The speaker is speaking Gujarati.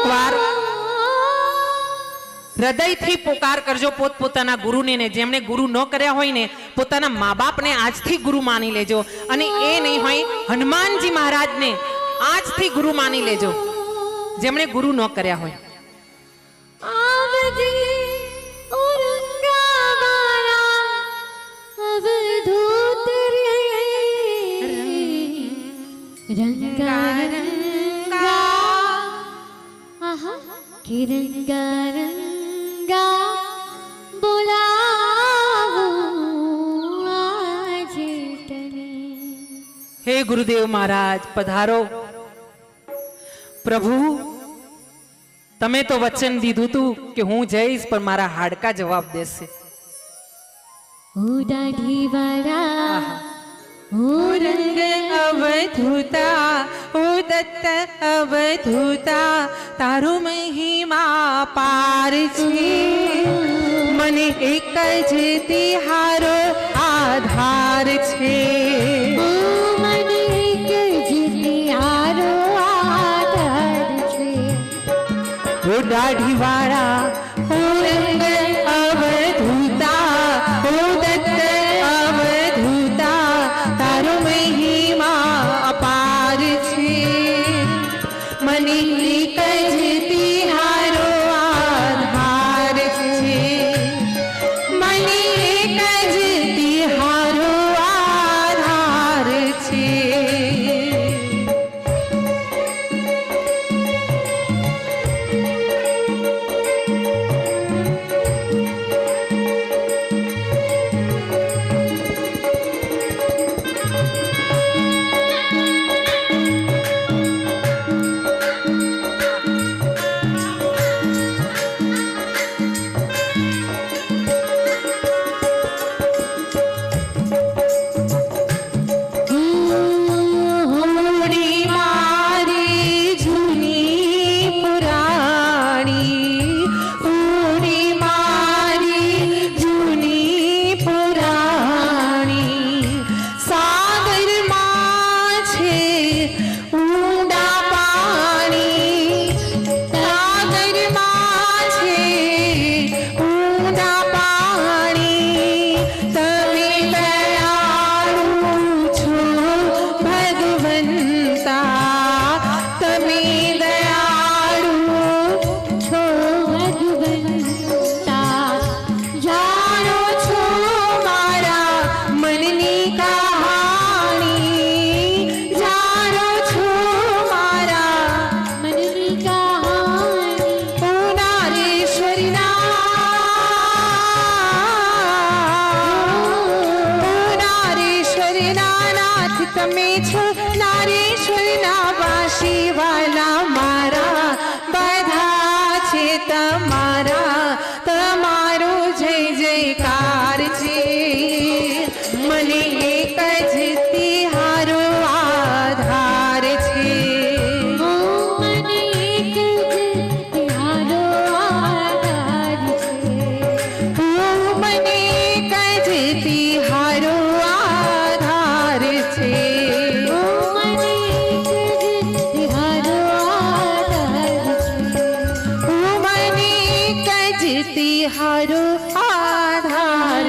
એકવાર હૃદયથી પોકાર કરજો પોતપોતાના ગુરુને ને. જેમણે ગુરુ ન કર્યા હોય ને પોતાના મા બાપને આજથી ગુરુ માની લેજો. અને એ નહીં હોય હનુમાનજી મહારાજને આજથી ગુરુ માની લેજો. જેમણે ગુરુ ન કર્યા હોય. રંગા રંગા આહા કે રંગા રંગા બોલાવો આજે તને હે ગુરુદેવ મહારાજ પધારો પ્રભુ તમે તો વચન દીધું તું કે હું જઈશ પણ મારા હાડકા જવાબ દેશે ઓ દાઢી વાળા ઓ રંગ અવધૂતા ઓ દત્ત અવધૂતા તારો મહિમા પાર છે. મને એક જ તિહારો આધાર છે. મને એક જીતિયારો આધાર છે. ઓ દાઢી sa आधार